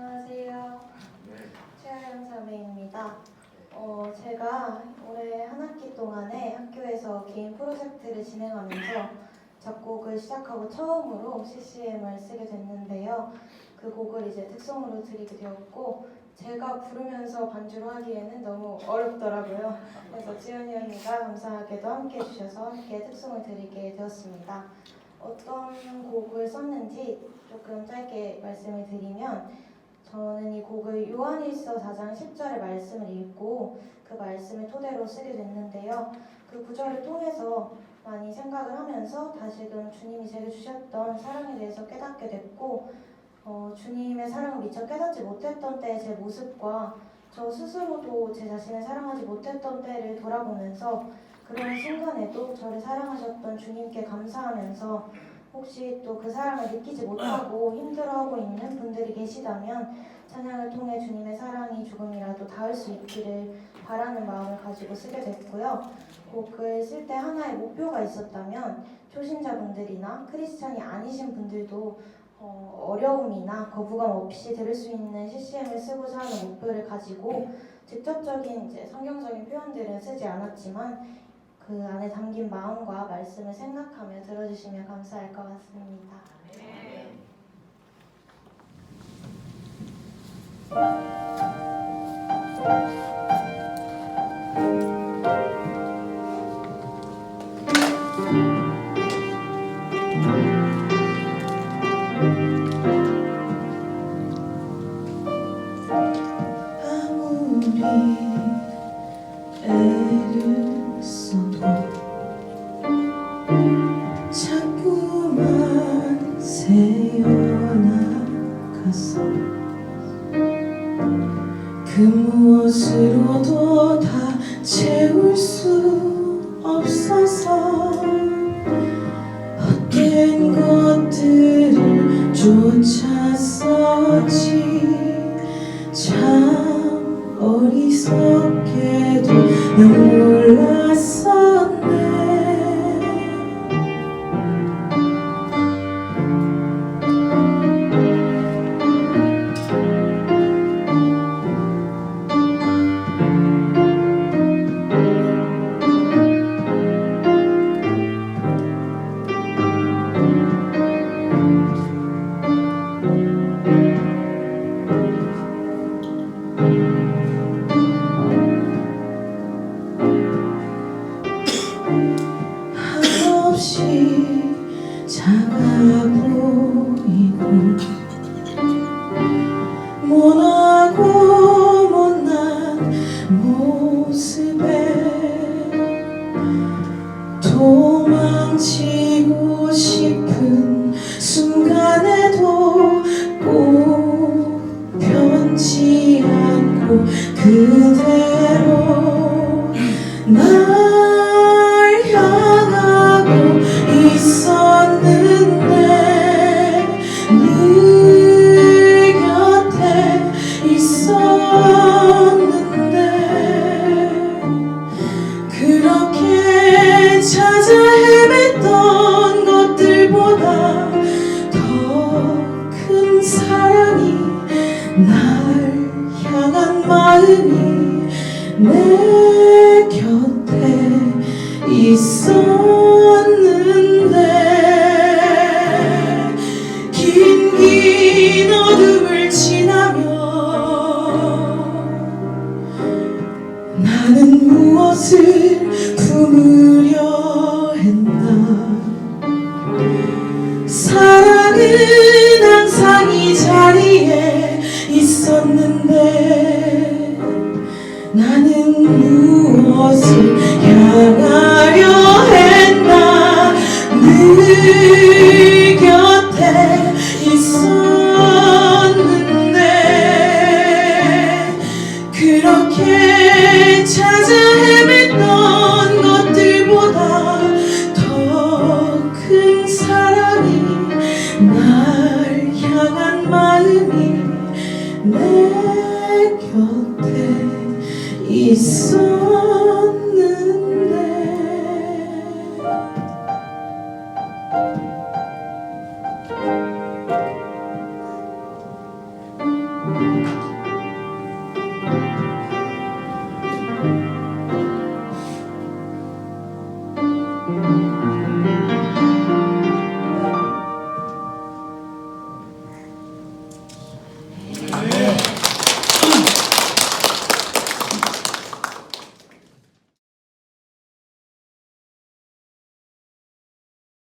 안녕하세요. 네. 최하영 선배입니다. 어, 제가 올해 한 학기 동안에 학교에서 개인 프로젝트를 진행하면서 작곡을 시작하고 처음으로 CCM을 쓰게 됐는데요. 그 곡을 이제 특송으로 드리게 되었고 제가 부르면서 반주를 하기에는 너무 어렵더라고요. 그래서 지연이 언니가 감사하게도 함께 해주셔서 함께 특송을 드리게 되었습니다. 어떤 곡을 썼는지 조금 짧게 말씀을 드리면 저는 이 곡을 요한일서 4장 10절의 말씀을 읽고 그 말씀을 토대로 쓰게 됐는데요. 그 구절을 통해서 많이 생각을 하면서 다시금 주님이 제게 주셨던 사랑에 대해서 깨닫게 됐고 어, 주님의 사랑을 미처 깨닫지 못했던 때의 제 모습과 저 스스로도 제 자신을 사랑하지 못했던 때를 돌아보면서 그런 순간에도 저를 사랑하셨던 주님께 감사하면서 혹시 또 그 사랑을 느끼지 못하고 힘들어하고 있는 분들이 계시다면 찬양을 통해 주님의 사랑이 조금이라도 닿을 수 있기를 바라는 마음을 가지고 쓰게 됐고요. 곡을 쓸 때 하나의 목표가 있었다면 초신자분들이나 크리스찬이 아니신 분들도 어, 어려움이나 거부감 없이 들을 수 있는 CCM을 쓰고자 하는 목표를 가지고 직접적인 이제 성경적인 표현들은 쓰지 않았지만 그 안에 담긴 마음과 말씀을 생각하며 들어주시면 감사할 것 같습니다. 아무리 새어나가서 그 무엇으로도 다 채울 수 없어서 헛된 것들을 쫓았었지 참 어리석게도 난 몰랐었 내 곁에 있었는데 긴 긴 어둠을 지나며 나는 무엇을 찾아 헤맸던 것들보다 더 큰 사랑이 날 향한 마음이 내 곁에 있어.